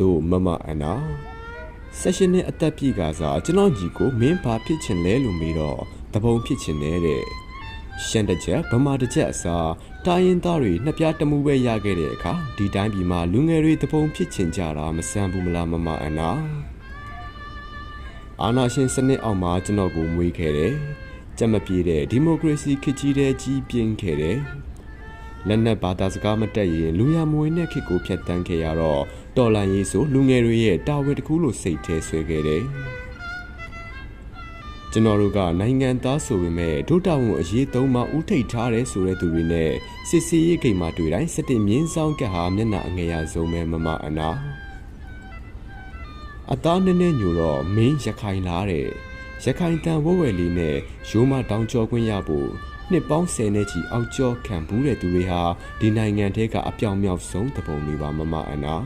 တို့မမအနာဆက်ရှင်နဲ့အသက်ပြည့်ကစားကျွန်တော်ကြီးကိုမင်းဘာဖြစ်ချင်လဲလို့မေးတော့တပုံဖြစ်ချင်တယ်တဲ့ရှန်တစ်ချက်ဗမာတစ်ချက်အစားတိုင်းရင်းသားတွေနှစ်ပြားတမှုပဲရခဲ့တဲ့အခါဒီတိုင်းပြည်မှာလူငယ်တွေတပုံဖြစ်ချင်ကြတာမဆန်းဘူးမလားမမအနာအာနာရှင်စနစ်အောက်မှာကျွန်တော်ကိုမွေးခဲ့တယ်ကြက်မပြေတဲ့ဒီမိုကရေစီခေတ်ကြီးတဲ့ကြီးပြင်းခဲ့တယ်လက်နက်ဘာသာစကားမတက်ရင်လူရမွေနဲ့ခေတ်ကိုဖျက်ဆီးခဲ့ရတော့ တော်လန်ရေးဆိုလူငယ်တွေရဲ့တာဝန်တစ်ခုလို့စိတ်ထဲဆွဲခဲ့တယ်ကျွန်တော်တို့ကနိုင်ငံသားဆိုပေမဲ့ဒုတာဝန်အရေးသုံးမှဥထိတ်ထားတယ်ဆိုတဲ့သူတွေနဲ့စစ်စီရေးကိမ်မှာတွေ့တိုင်းစတင်မြင်းဆောင်ကဟာမျက်နှာအငယ်ရဆုံးပဲမမအနာအသားနည်းနည်းညိုတော့မင်းရခိုင်လာတဲ့ရခိုင်တန်ဝဲဝဲလေးနဲ့ရိုးမတောင်ကျော်ခွင့်ရဖို့နှစ်ပေါင်း10နဲ့ချီအောက်ကျော်ခံဘူးတဲ့သူတွေဟာဒီနိုင်ငံထဲကအပြောင်မြောက်ဆုံးသဘုံတွေပါမမအနာ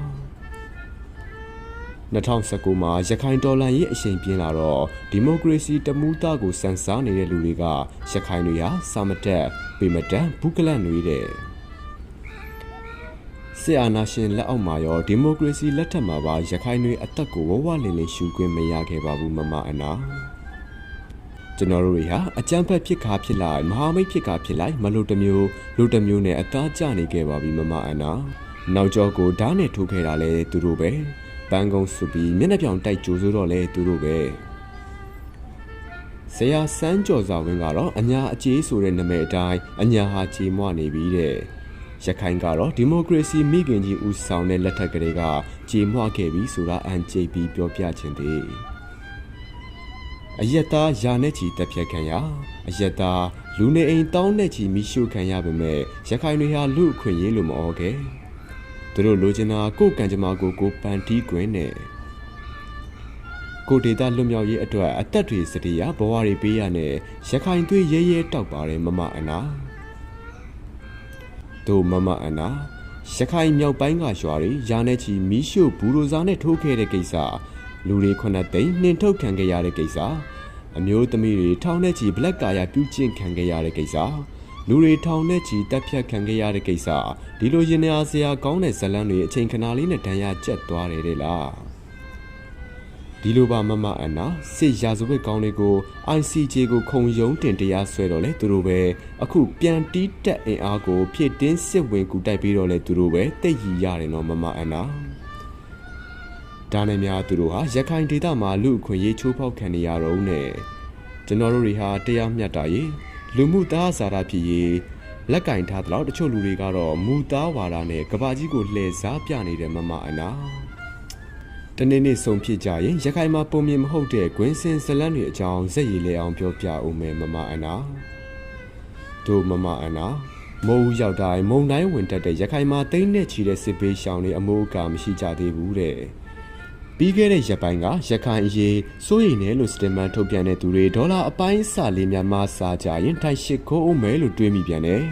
2019မှာရခိုင်ဒေါ်လာရေးအရှိန်ပြင်းလာတော့ဒီမိုကရေစီတမူးသားကိုစံစားနေတဲ့လူတွေကရခိုင်တွေဟာစာမတက်ပေမတက်ဘူးကလန့်တွေတဲ့ဆီအာနာရှင်လက်အောက်မှာရောဒီမိုကရေစီလက်ထက်မှာပါရခိုင်တွေအသက်ကိုဝဝလင်းလင်းရှူခွင့်မရခဲ့ပါဘူးမမအနာကျွန်တော်တို့တွေဟာအကြမ်းဖက်ဖြစ်ခါဖြစ်လိုက်မဟာမိတ်ဖြစ်ခါဖြစ်လိုက်မလို့တစ်မျိုးလူတစ်မျိုးနဲ့အသားကျနေခဲ့ပါပြီမမအနာနောက်ကျောကိုဓာတ်နဲ့ထိုးခဲ့တာလဲသူတို့ပဲ ပန်းကုန်းစုပြီးမျက်နှာပြောင်တိုက်ကြိုးစိုးတော့လဲသူတို့ပဲဆရာစန်းကျော်စာဝင်းကတော့အညာအကျေးဆိုတဲ့နာမည်အတိုင်းအညာဟာကြေမွနေပြီတဲ့ရခိုင်ကတော့ဒီမိုကရေစီမိခင်ကြီးဦးဆောင်တဲ့လက်ထက်ကလေးကကြေမွခဲ့ပြီဆိုတာအန်ကြိတ်ပြီးပြောပြခြင်းသေးအယက်သားယာနဲ့ချီတက်ဖြတ်ခံရအယက်သားလူနေအိမ်တောင်းနဲ့ချီမိရှုခံရပေမဲ့ရခိုင်တွေဟာလူအခွင့်အရေးလို့မအော်ခဲ့ သူတို့လိုချင်တာကိုယ်ကံကြမ္မာကိုကိုပန်တီးကွင်းနဲ့ကိုဒေတာလွတ်မြောက်ရေးအတွက်အသက်တွေစတေးရဘဝတွေပေးရနဲ့ရခိုင်သွေးရဲရဲတောက်ပါတယ်မမအနာတို့မမအနာရခိုင်မြောက်ပိုင်းကရွာတွေယာနဲ့ချီမီးရှို့ဘူရိုဇာနဲ့ထိုးခဲ့တဲ့ကိစ္စလူတွေခုနှစ်သိန်းနှင်ထုတ်ခံခဲ့ရတဲ့ကိစ္စအမျိုးသမီးတွေထောင်နဲ့ချီဘလက်ကာယာပြုကျင့်ခံခဲ့ရတဲ့ကိစ္စ လူတွေထောင်နဲ့ချီတက်ဖြတ်ခံခဲ့ရတဲ့ကိစ္စဒီလိုရင်နာစရာကောင်းတဲ့ဇလန်းတွေအချိန်ခဏလေးနဲ့တန်ရာကျက်သွားတယ်တဲ့လားဒီလိုပါမမအန်နာစစ်ရာဇဝတ်ကောင်းတွေကို ICJ ကိုခုံရုံးတင်တရားဆွဲတော့လေသူတို့ပဲအခုပြန်တီးတက်အင်အားကိုဖြည့်တင်းစစ်ဝင်ကူတိုက်ပြီးတော့လေသူတို့ပဲတိတ်ရီရတယ်နော်မမအန်နာဒါနဲ့များသူတို့ဟာရခိုင်ဒေသမှာလူအခွင့်ရေးချိုးဖောက်ခံနေရတော့နဲ့ကျွန်တော်တို့တွေဟာတရားမျှတရေး လူမှုသားစာရဖြစ်ရေးလက်ကင်ထားသလောက်တချို့လူတွေကတော့မူသားဝါဒနဲ့ကဘာကြီးကိုလှည့်စားပြနေတဲ့မမအနာတနေ့နေ့ဆုံဖြစ်ကြရင်ရခိုင်မှာပုံမြင်မဟုတ်တဲ့ဂွင်းစင်ဇလန်းတွေအကြောင်းဇက်ရည်လဲအောင်ပြောပြဦးမယ်မမအနာတို့မမအနာမုံရောက်တိုင်းမုံတိုင်းဝင်တက်တဲ့ရခိုင်မှာတိမ့်နဲ့ချီတဲ့စစ်ပေးရှောင်းတွေအမိုးအကာမရှိကြသေးဘူးတဲ့ ပြီးခဲ့တဲ့ရက်ပိုင်းကရခိုင်အရေးစိုးရိမ်တယ်လို့စတင်မန်ထုတ်ပြန်တဲ့သူတွေဒေါ်လာအပိုင်းစာလေးများမှစားကြရင်ထိုက်ရှိခိုးအောင်မယ်လို့တွေးမိပြန်တယ်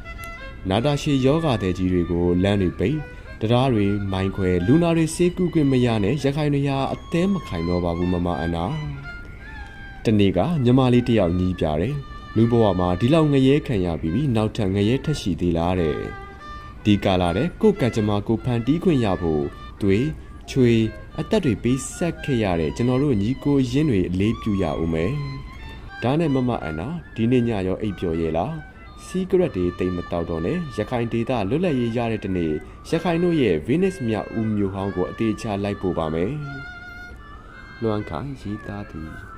။နာတာရှည်ယောဂတဲ့ကြီးတွေကိုလမ်းတွေပိတ်တရားတွေမိုင်းခွဲလူနာတွေစေးကူးခွင့်မရနဲ့ရခိုင်တွေဟာအသေးမခိုင်တော့ပါဘူးမမအနာ။တနေ့ကညီမလေးတယောက်ညီးပြတယ်။လူဘဝမှာဒီလောက်ငရဲခံရပြီးပြီးနောက်ထပ်ငရဲထက်ရှိသေးလားတဲ့။ဒီကာလာတဲ့ကိုကကြမ္မာကိုဖန်တီးခွင့်ရဖို့တွေချွေ အသက်တွေပေးဆက်ခဲ့ရတဲ့ကျွန်တော်တို့ညီကိုရင်းတွေအလေးပြုရအောင်မယ်။ဒါနဲ့မမအန်နာဒီနေ့ညရောအိပ်ပျော်ရဲ့လား။ secret တွေတိတ်မတောက်တော့နဲ့ရခိုင်ဒေတာလွတ်လပ်ရေးရတဲ့တနေ့ရခိုင်တို့ရဲ့ Venus မြဦးမျိုးဟောင်းကိုအသေးချလိုက်ပို့ပါမယ်။လွမ်းခိုင်ရေးသားသည်